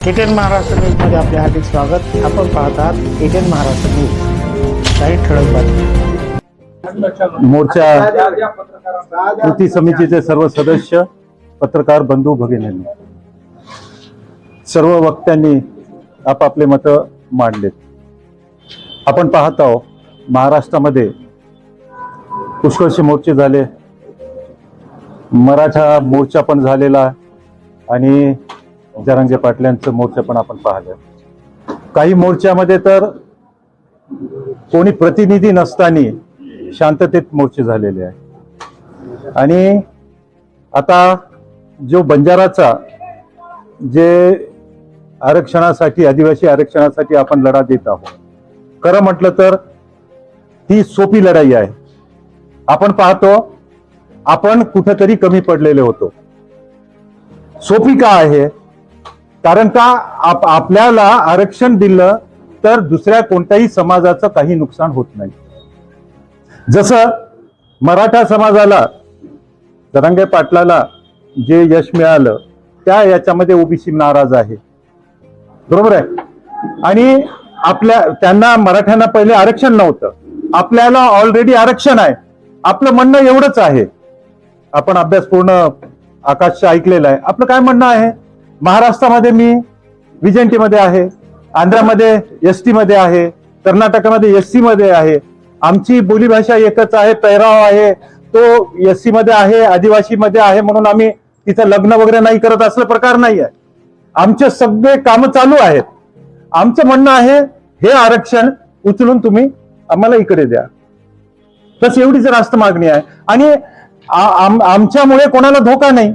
ATN Maharashtra न्यूजमध्ये आपले हार्दिक स्वागत. आपण पाहत आहात एटीएन महाराष्ट्र न्यूज. काही ठळक बातमी मोर्चा कृती समितीचे सर्व सदस्य पत्रकार बंधू भगिनींनी सर्व वक्त्यांनी आपापले मत मांडलेत. आपण पाहत आहोत महाराष्ट्रामध्ये पुष्कळशे मोर्चे झाले. मराठा मोर्चा पण झालेला आणि हो. जरांगे पाटल्यांचं मोर्चा पण आपण पाहिलं. काही मोर्चामध्ये तर कोणी प्रतिनिधी नसताना शांततेत मोर्चे झालेले आहे. आणि आता जो बंजाराचा जे आरक्षणासाठी आदिवासी आरक्षणासाठी आपण लढा देत आहोत. खरं म्हटलं तर ही सोपी लढाई आहे. आपण पाहतो आपण कुठेतरी कमी पडलेले होतो. सोपी का आहे? कारण का आप आपल्याला आरक्षण दिलं तर दुसऱ्या कोणत्याही समाजाचं काही नुकसान होत नाही. जसं मराठा समाजाला जरांगे पाटलाला जे यश मिळालं त्या याच्यामध्ये ओबीसी नाराज आहे. बरोबर आहे? आणि आपल्या त्यांना मराठ्यांना पहिले आरक्षण नव्हतं. आपल्याला ऑलरेडी आरक्षण आहे. आपलं म्हणणं एवढंच आहे. आपण अभ्यास पूर्ण आकाशचं ऐकलेलं आहे. आपलं काय म्हणणं आहे? महाराष्ट्रामध्ये मी विजेंटीमध्ये आहे आंध्रामध्ये एस टी मध्ये आहे कर्नाटकामध्ये एसमध्ये आहे. आमची बोलीभाषा एकच आहे पेहराव आहे. तो एसमध्ये आहे आदिवासीमध्ये आहे म्हणून आम्ही तिथं लग्न वगैरे नाही करत असलं प्रकार नाही आहे आमचे सगळे कामं चालू आहेत. आमचं म्हणणं आहे हे आरक्षण उचलून तुम्ही आम्हाला इकडे द्या. बस एवढीच रास्त मागणी आहे. आणि आम- आमच्यामुळे कोणाला धोका नाही.